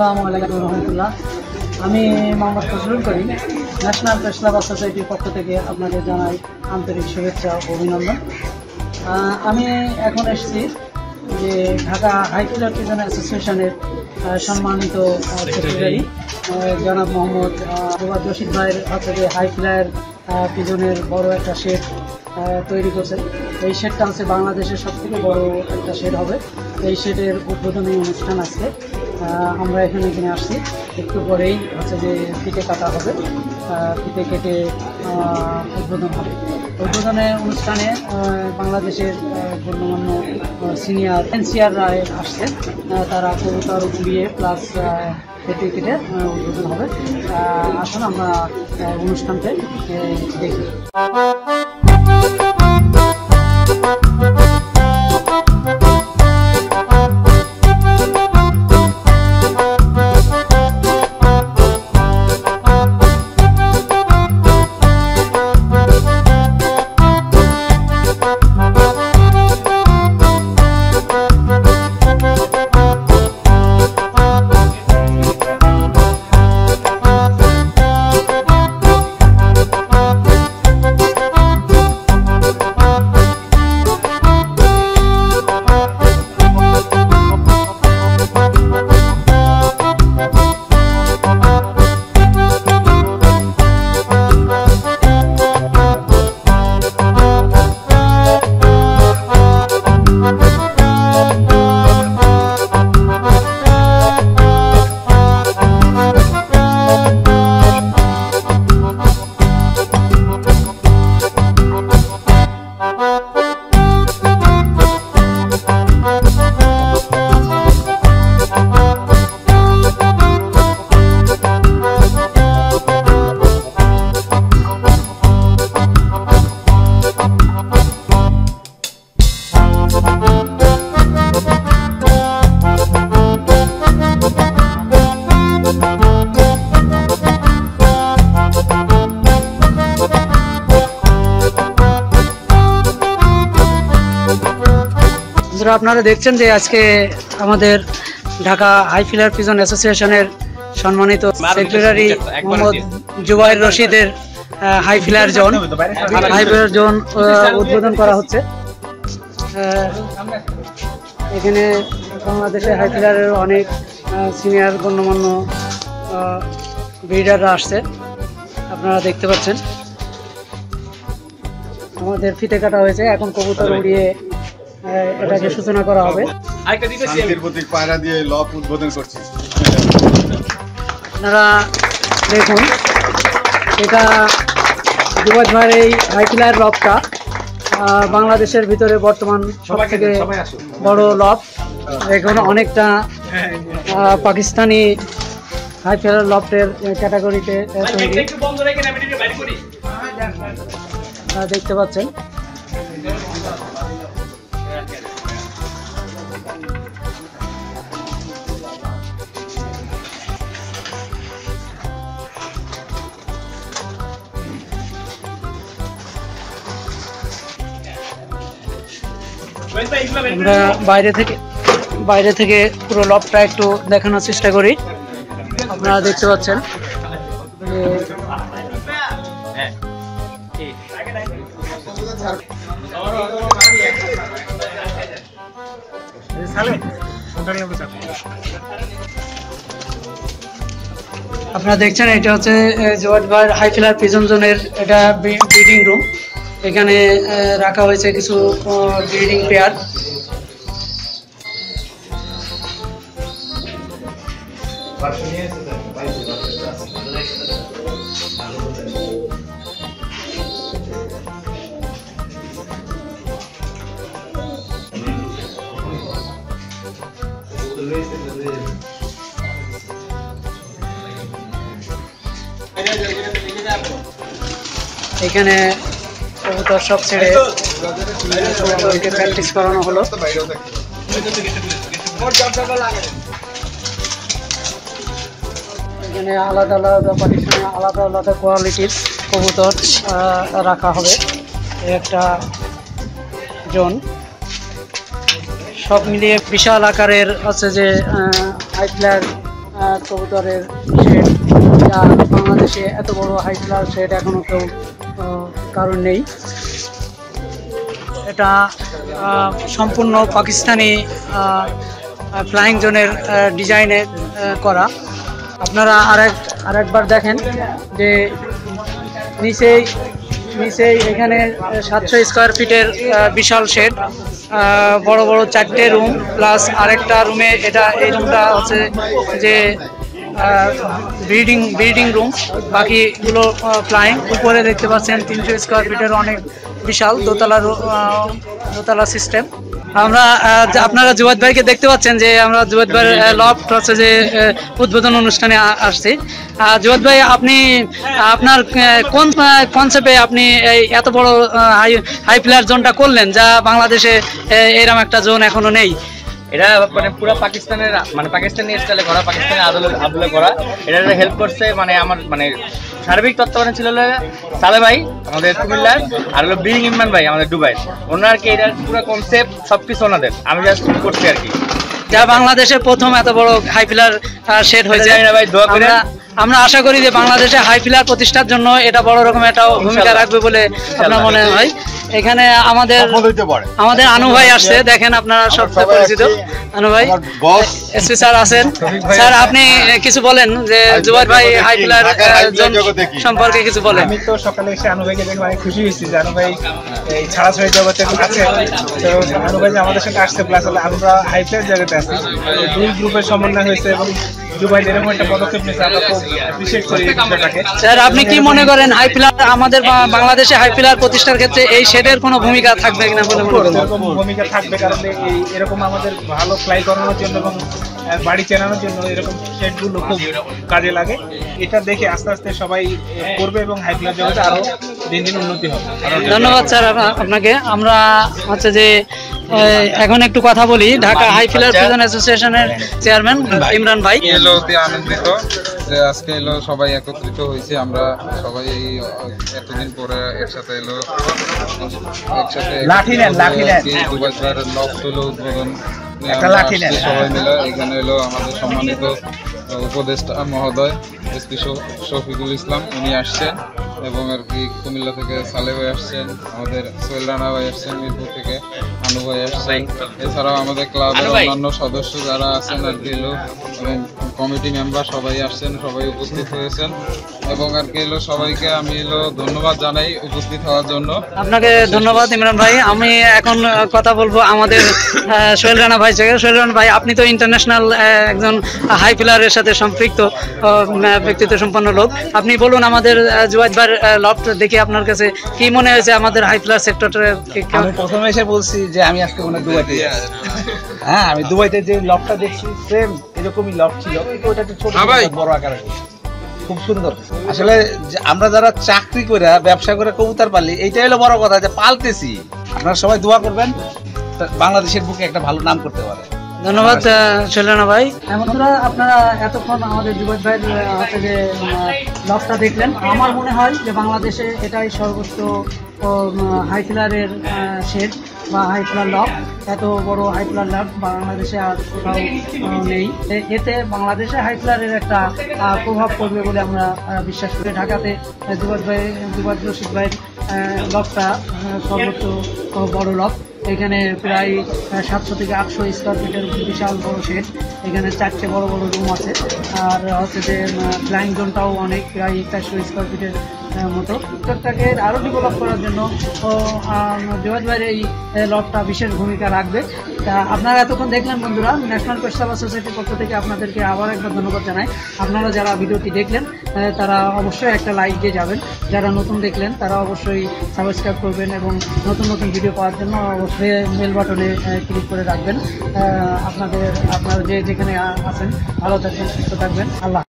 আসসালামু আলাইকুম রহমতুল্লাহ। আমি মোহাম্মদ ফজলুল করিম ন্যাশনাল লাভার সোসাইটির পক্ষ থেকে আপনাদের জানাই আন্তরিক শুভেচ্ছা ও অভিনন্দন। আমি এখন এসেছি যে ঢাকা হাইফিলার প্রিজন অ্যাসোসিয়েশনের সম্মানিত সেক্রেটারি জনাব মোহাম্মদ আবাদ রশিদ ভাইয়ের হচ্ছে যে হাইফিলার প্রিজনের বড় একটা শেড তৈরি করছেন এই শেডটা হচ্ছে বাংলাদেশের সব থেকে বড় একটা শেড হবে। এই শেডের উদ্বোধনী অনুষ্ঠান আছে আহ, আমরা এখানে এখানে আসছি। একটু পরেই হচ্ছে যে ফিতে কাটা হবে। ফিতে কেটে উদ্বোধন হবে। উদ্বোধনের অনুষ্ঠানে বাংলাদেশের গণ্যমান্য সিনিয়র এনসিআর রায় আসছে। তারা কবুতর উড়িয়ে প্লাস কেটে কেটে উদ্বোধন হবে। আসুন আমরা আহ, অনুষ্ঠানটা দেখি। বন্ধুরা আপনারা দেখছেন যে আজকে আমাদের ঢাকা হাইফিলার প্রিজন অ্যাসোসিয়েশনের সম্মানিত সেক্রেটারি মোহাম্মদ জুবাইর রশিদের হাইফিলার জোন। হাইফিলার জোন আহ, উদ্বোধন করা হচ্ছে। এখানে বাংলাদেশের হাইফিলারের অনেক সিনিয়র গণ্যমান্য ব্রিডাররা আসছে। আপনারা দেখতে পাচ্ছেন। আমাদের ফিতে কাটা হয়েছে এখন কবুতর উড়িয়ে এটাকে সূচনা করা হবে। শান্তির প্রতীক পায়রা দিয়ে লক উদ্বোধন করছি। আপনারা দেখুন এটা যুবজ ভাইয়ের এই হাইফিলার লবটা বাংলাদেশের ভিতরে বর্তমান সব থেকে বড় লব। এখানে অনেকটা আহ, পাকিস্তানি হাইফিলার লফটের ক্যাটাগরিতে আপনারা দেখতে পাচ্ছেন। আমরা বাইরে থেকে বাইরে থেকে পুরো লবটা একটু দেখানোর চেষ্টা করি। আপনারা দেখতে পাচ্ছেন। আপনারা দেখছেন, এটা হচ্ছে জোয়াট বার হাইফিলার প্রিজন জোনের এটা ব্রিডিং রুম। এখানে রাখা হয়েছে কিছু ব্রিডিং পেয়ার এখানে সব ছেড়ে কবুতরকে প্র্যাকটিস করানো হলো। এখানে আলাদা আলাদা পার্টিশনে আলাদা আলাদা কোয়ালিটির কবুতর রাখা হবে। একটা জোন। সব মিলিয়ে বিশাল আকারের আছে যে হাইফ্লার কবুতরের শেড যা বাংলাদেশে এত বড় হাইফ্লার শেড এখনও কেউ কারণ নেই। এটা সম্পূর্ণ পাকিস্তানি ফ্লাইং জোনের ডিজাইনের করা। আপনারা আরেক, আরেকবার দেখেন যে নিচেই নিচেই এখানে সাতশো স্কোয়ার ফিটের বিশাল শেড বড় বড় চারটে রুম প্লাস আরেকটা রুমে এটা, এই রুমটা হচ্ছে যে ব্রিডিং ব্রিডিং রুম বাকিগুলো ফ্লাইং উপরে দেখতে পাচ্ছেন তিনশো স্কোয়ার ফিটের অনেক বিশাল দোতলা দোতলা সিস্টেম আমরা আপনারা জুবাদ ভাইকে দেখতে পাচ্ছেন যে আমরা জুবাদ ভাই লফট হচ্ছে যে উদ্বোধন অনুষ্ঠানে আসছি। জুবাদ ভাই, আপনি, আপনার কোন কনসেপ্টে আপনি এই এত বড় হাই হাই প্লেয়ার জোনটা করলেন, যা বাংলাদেশে এরম একটা জোন এখনও নেই? এটা মানে পুরো পাকিস্তানের মানে পাকিস্তানি স্টাইলে করা পাকিস্তানি আদলে আদলে করা এটা হেল্প করছে মানে আমার মানে সার্বিক তত্ত্বাবধানে ছিল সালে ভাই আমাদের কুমিল্লার আর হলো বিং ইমরান ভাই আমাদের দুবাই। ওনার কি এটার পুরো কনসেপ্ট সবকিছু ওনাদের। আমি জাস্ট করছি আর কি। যা বাংলাদেশের প্রথম এত বড় হাইফিলার সেট হয়েছে ভাই, দোয়া করেন। আমরা আশা করি যে বাংলাদেশে হাই পিলার প্রতিষ্ঠার জন্য এটা বড় রকম একটা ভূমিকা রাখবে বলে আপনার মনে হয়? এখানে আমাদের আমাদের আনু ভাই আসছে দেখেন আপনারা সব সবাই পরিচিত। আনু ভাই এসপি স্যার আছেন। স্যার আপনি কিছু বলেন যে হাই জুবাইর ভাই হাই? পিলার কি? সম্পর্কে কিছু বলেন। আমি তো সকালে এসে আনু ভাইকে দেখে অনেক খুশি হয়েছি যে আনু ভাই এই ছাড়াছড়ি জগতে আছে। তো আনু ভাই যে আমাদের সঙ্গে আসছে প্লাস আমরা হাই প্লেয়ার জগতে আছি। দুই গ্রুপের সমন্বয় হয়েছে এবং দুবাই এরকম একটা পদক্ষেপ নিয়েছে আমরা খুব অ্যাপ্রিসিয়েট করি বিষয়টাকে। স্যার আপনি কি মনে করেন হাই পিলার আমাদের বাংলাদেশে হাই পিলার প্রতিষ্ঠার ক্ষেত্রে এই শেডের কোনো ভূমিকা থাকবে কিনা বলে মনে করেন? ভূমিকা থাকবে কারণ এই এরকম আমাদের ভালো ফ্লাই করানোর জন্য এবং বাড়ি চেনানোর জন্য এরকম শেডগুলো খুব কাজে লাগে। এটা দেখে আস্তে আস্তে সবাই করবে এবং হাই প্লেয়ার জগতে আরও দিন দিন উন্নতি হবে। ধন্যবাদ স্যার আপনা- আপনাকে। আমরা হচ্ছে যে এখন একটু কথা বলি। ঢাকা হাই ফিলার প্রিজন অ্যাসোসিয়েশনের চেয়ারম্যান ইমরান ভাই। এলো অতি আনন্দিত যে আজকে এলো সবাই একত্রিত হয়েছে। আমরা সবাই এই এতদিন পরে একসাথে এলো। একসাথে লাঠি নেন, লাঠি নেন। দুবার লফট হলো উদ্বোধন একটা লাঠি নেন। সবাই মিলে। এখানে এলো আমাদের সম্মানিত উপদেষ্টা মহোদয় এসপি শফিকুল ইসলাম। উনি আসছেন। এবং আর কি কুমিল্লা থেকে সালে ভাই আসছেন আমাদের সোহেল রানা ভাই আসছেন মিরপুর থেকে আনু ভাই আসছেন। এছাড়াও আমাদের ক্লাবের অন্যান্য সদস্য যারা আছেন আর কি এলো এবং কমিটি মেম্বার সবাই আসছেন সবাই উপস্থিত হয়েছেন। এবং আর কি এলো সবাইকে আমি এলো ধন্যবাদ জানাই উপস্থিত হওয়ার জন্য। আপনাকে ধন্যবাদ ইমরান ভাই। আমি এখন কথা বলব আমাদের সোহেল রানা ভাই থেকে। সোহেল রানা ভাই আপনি তো ইন্টারন্যাশনাল একজন হাই পিলারের সাথে সম্পৃক্ত ব্যক্তিত্ব সম্পন্ন লোক। আপনি বলুন আমাদের জুয়াদ ভাই লফট দেখে আপনার কাছে। কি মনে হয়েছে আমাদের হাই পিলার সেক্টরের আমি প্রথমে এসে বলছি যে আমি আজকে মনে দুবাইতে হ্যাঁ আমি দুবাইতে যে লফটটা দেখছি সেম এরকমই লফট ছিল। কিন্তু ওটা একটু ছোট বড় আকারে খুব সুন্দর। আসলে আমরা যারা চাকরি করে ব্যবসা করে কবুতর পালি এইটাই হলো বড় কথা যে পালতেছি। আপনারা সবাই দোয়া করবেন তা বাংলাদেশের বুকে একটা ভালো নাম করতে পারে। ধন্যবাদ শৈলানা ভাই। বন্ধুরা আপনারা এতক্ষণ আমাদের যুবক ভাইয়ের হচ্ছে যে লফটা দেখলেন। আমার মনে হয় যে বাংলাদেশে এটাই সর্বোচ্চ হাই ফিলারের শেড বা হাই ফিলার লক এত বড় হাই ফিলার লক বাংলাদেশে আর কোথাও নেই। এ- এতে বাংলাদেশে হাই ফিলারের একটা প্রভাব পড়বে বলে আমরা বিশ্বাস করি। ঢাকাতে যুবক ভাই যুবক রশিদ ভাইয়ের লকটা সর্বোচ্চ বড় লক এখানে প্রায় সাতশো থেকে আটশো স্কোয়ার ফিটের বিশাল বড় শেড এখানে চারটে বড় বড় রুম আছে। আর হচ্ছে যে ফ্লাইং জোনটাও অনেক, প্রায় চারশো স্কোয়ার ফিটের মতো। উত্তরটাকে আরও ডেভেলপ করার জন্য ভাইয়ের এই লবটা বিশেষ ভূমিকা রাখবে। তা আপনারা এতক্ষণ দেখলেন বন্ধুরা ন্যাশনাল পেশাবা সোসাইটির পক্ষ থেকে আপনাদেরকে আবার একবার ধন্যবাদ জানাই। আপনারা যারা ভিডিওটি দেখলেন তারা অবশ্যই একটা লাইক দিয়ে যাবেন। যারা নতুন দেখলেন, তারা অবশ্যই সাবস্ক্রাইব করবেন এবং নতুন নতুন ভিডিও পাওয়ার জন্য অবশ্যই মেল বাটনে ক্লিক করে রাখবেন। আপনাদের, আপনারা যে যেখানে আছেন, ভালো থাকবেন, সুস্থ থাকবেন। আল্লাহ